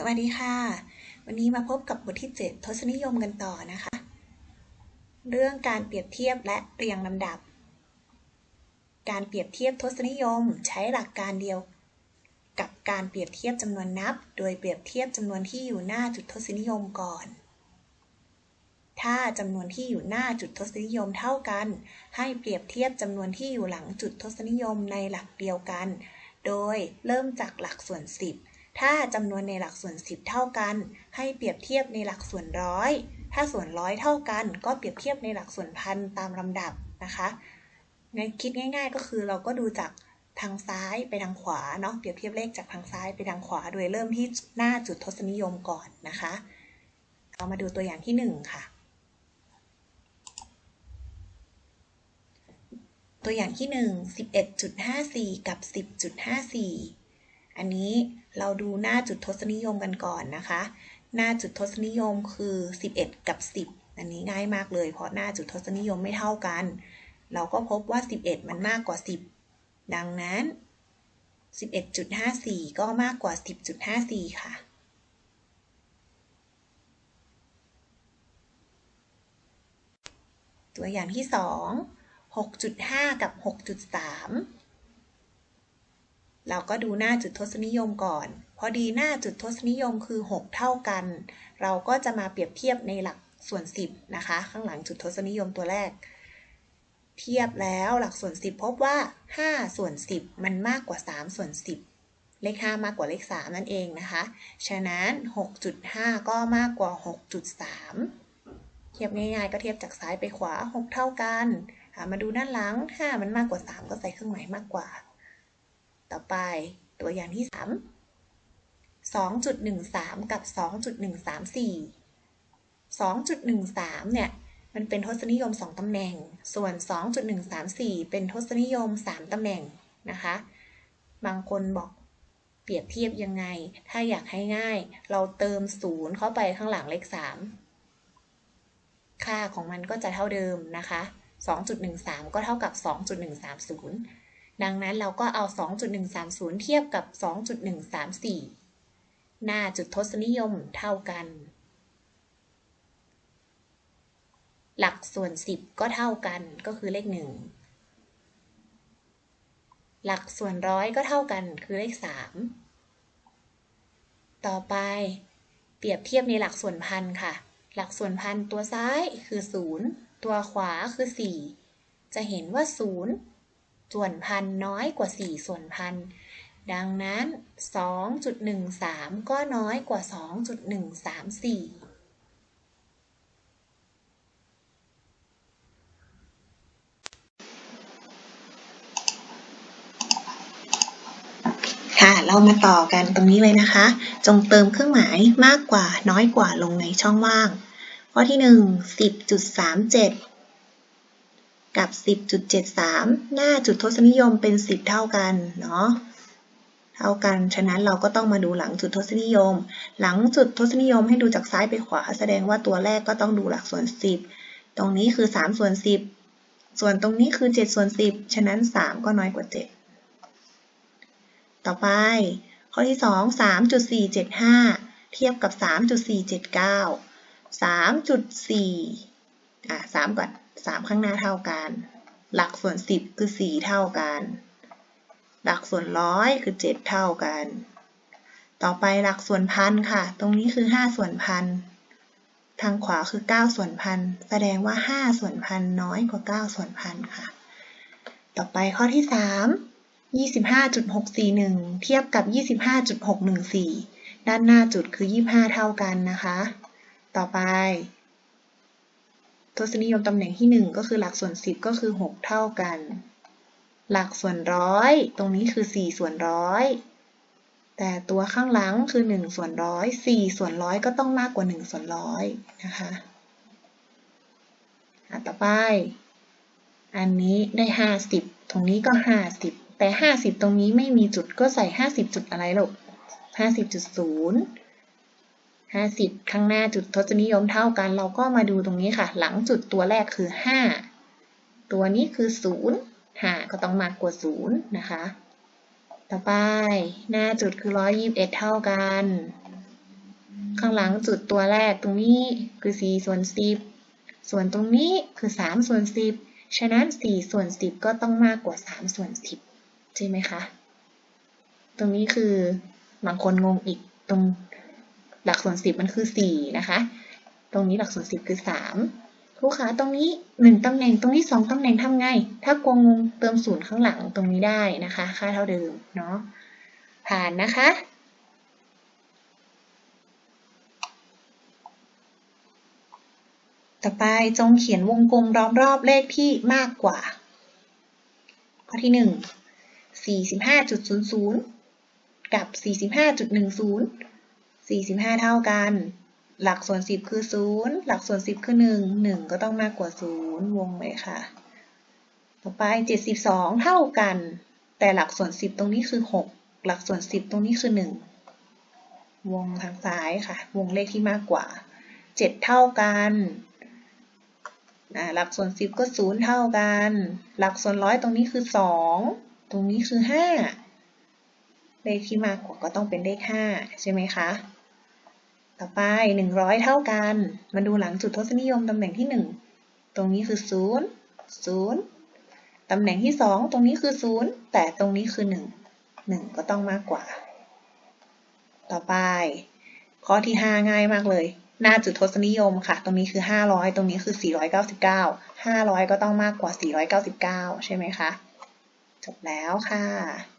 สวัสดีค่ะ วันนี้มาพบกับบทที่ 7 ทศนิยมกันต่อนะคะ เรื่องการเปรียบเทียบและเรียงลำดับ การเปรียบเทียบทศนิยมใช้หลักการเดียว กับการเปรียบเทียบจำนวนนับ โดยเปรียบเทียบจำนวนที่อยู่หน้าจุดทศนิยมก่อน ถ้าจำนวนที่อยู่หน้าจุดทศนิยมเท่ากัน ให้เปรียบเทียบจำนวนที่อยู่หลังจุดทศนิยมในหลักเดียวกัน โดยเริ่มจากหลักส่วน 10 ถ้าจำนวนในหลักส่วน 10 เท่ากัน ให้เปรียบเทียบในหลักส่วนร้อย ถ้าส่วนร้อยเท่ากัน ก็เปรียบเทียบในหลักส่วนพันตามลำดับนะคะงคิดง่าย ๆ ก็คือเราก็ดูจากทางซ้ายไปทางขวาเนาะเปรียบเทียบเลขจากทางซ้ายไปทางขวา โดยเริ่มที่หน้าจุดทศนิยมก่อนนะคะเรามาดูตัวอย่างที่ 1 ค่ะ ตัวอย่างที่ 1 11.54 กับ 10.54 อันนี้เราดูหน้าจุดทศนิยมกันก่อนนะคะ หน้าจุดทศนิยมคือ 11 กับ 10 อันนี้ง่ายมากเลย เพราะหน้าจุดทศนิยมไม่เท่ากัน เราก็พบว่า 11 มันมากกว่า 10 ดังนั้น 11.54 ก็มากกว่า 10.54 ค่ะตัวอย่างที่ 2 6.5 กับ 6.3 เราก็ดูหน้าจุดทศนิยมก่อน พอดีหน้าจุดทศนิยมคือ 6 เท่ากัน เราก็จะมาเปรียบเทียบในหลักส่วน 10 นะคะ ข้างหลังจุดทศนิยมตัวแรก เทียบแล้วหลักส่วน 10 พบว่า 5 ส่วน 10 มันมากกว่า 3 ส่วน 10 เลข 5 มากกว่าเลข 3 นั่นเองนะคะ ฉะนั้น 6.5 ก็มากกว่า 6.3 เทียบง่ายๆ ก็เทียบจากซ้ายไปขวา 6 เท่ากัน มาดูด้านหลัง 5 มันมากกว่า 3 ก็ใส่เครื่องหมายมากกว่า ต่อไปตัวอย่างที่ 3 2.13 กับ 2.134 2.13 เนี่ย มันเป็นทศนิยม 2ตำแหน่ง ส่วน 2.134 เป็นทศนิยม 3ตำแหน่งนะคะ บางคนบอกเปรียบเทียบยังไง ถ้าอยากให้ง่าย เราเติม 0 เข้าไปข้างหลังเลข 3 ค่าของมันก็จะเท่าเดิมนะคะ 2.13 ก็เท่ากับ 2.130 ดังนั้นเราก็เอา 2.130 เทียบกับ 2.134 หน้าจุดทศนิยมเท่ากัน หลักส่วน 10 ก็เท่ากันก็คือเลข 1 หลักส่วนร้อยก็เท่ากันคือเลข 3 ต่อไปเปรียบเทียบในหลักส่วนพันค่ะ หลักส่วนพันตัวซ้ายคือ 0 ตัวขวาคือ 4 จะเห็นว่า 0 ส่วนพันน้อยกว่า 4 ส่วนพัน ดังนั้น 2.13 ก็น้อยกว่า 2.134ค่ะ เรามาต่อกันตรงนี้เลยนะคะ จงเติมเครื่องหมายมากกว่าน้อยกว่าลงในช่องว่าง ข้อที่ 1 10.37 กับ 10.73 หน้าจุดทศนิยมเป็น 10 เท่ากันเนาะเท่ากัน ฉะนั้นเราก็ต้องมาดูหลังจุดทศนิยม หลังจุดทศนิยมให้ดูจากซ้ายไปขวา แสดงว่าตัวแรกก็ต้องดูหลักส่วน 10 ตรงนี้คือ 3 ส่วน 10 ส่วนตรงนี้คือ 7 ส่วน 10 ฉะนั้น 3 ก็น้อยกว่า 7 ต่อไป ข้อที่ 2 3.475 เทียบกับ 3.479 3.4 อะ3ก่อน3ข้างหน้าเท่ากัน หลักส่วน10คือ4เท่ากัน หลักส่วนร้อยคือ7เท่ากัน ต่อไปหลักส่วนพันค่ะ ตรงนี้คือ5ส่วนพัน ทางขวาคือ9ส่วนพัน แสดงว่า5ส่วนพันน้อยกว่า9ส่วนพันค่ะ ต่อไปข้อที่3 25.641เทียบกับ25.614ด้านหน้าจุดคือ25เท่ากันนะคะ ต่อไป ทศนิยมตำแหน่งที่ 1 ก็คือหลักส่วน 10 ก็คือ 6 เท่ากัน หลักส่วนร้อย ตรงนี้คือ 4 ส่วนร้อย แต่ตัวข้างหลังคือ 1 ส่วนร้อย 4 ส่วนร้อยก็ต้องมากกว่า 1 ส่วนร้อยนะคะต่อไป อันนี้ได้ 50 ตรงนี้ก็ 50 แต่ 50 ตรงนี้ไม่มีจุดก็ใส่ 50 จุดอะไรลูก50.0 50 ข้างหน้าจุดทศนิยมเท่ากัน เราก็มาดูตรงนี้ค่ะ หลังจุดตัวแรกคือ 5 ตัวนี้คือ 0 5 ก็ต้องมากกว่า 0 นะคะ ต่อไปหน้าจุดคือ 121 เท่ากัน ข้างหลังจุดตัวแรกตรงนี้คือ 4 ส่วน 10 ส่วนตรงนี้คือ 3 ส่วน 10 ฉะนั้น 4 ส่วน 10 ก็ต้องมากกว่า 3 ส่วน 10 ใช่ไหมคะ ตรงนี้คือบางคนงงอีกตรง หลักส่วน10มันคือ4นะคะ ตรงนี้หลักส่วน10คือ3ลูกค้าตรงนี้1ตำแหน่งตรงนี้2ตำแหน่งทำไง ถ้ากลัวงงเติมศูนย์ข้างหลังตรงนี้ได้นะคะ ค่าเท่าเดิมเนาะผ่านนะคะต่อไปจงเขียนวงกลมล้อมรอบเลขที่มากกว่า ข้อที่ 1 45.00 กับ 45.10 45 เท่ากัน หลักส่วน 10 คือ 0 หลักส่วน 10 คือ 1 1 ก็ต้องมากกว่า 0 วงเลยค่ะ ต่อไป 72 เท่ากัน แต่หลักส่วน 10 ตรงนี้คือ 6 หลักส่วน 10 ตรงนี้คือ 1 วงทางซ้ายค่ะ วงเลขที่มากกว่า 7 เท่ากันหลักส่วน 10 ก็ 0 เท่ากัน หลักส่วนร้อยตรงนี้คือ 2 ตรงนี้คือ 5 เลขที่มากกว่าก็ต้องเป็นเลข 5 ใช่ไหมคะ ต่อไป 100 เท่ากัน มาดูหลังจุดทศนิยมตำแหน่งที่ 1 ตรงนี้คือ 0 0 ตำแหน่งที่ 2 ตรงนี้คือ 0 แต่ตรงนี้คือ 1 1 ก็ต้องมากกว่า ต่อไป ข้อที่ 5 ง่ายมากเลย หน้าจุดทศนิยมค่ะ ตรงนี้คือ 500 ตรงนี้คือ 499 500 ก็ต้องมากกว่า 499 ใช่ไหมคะ จบแล้วค่ะ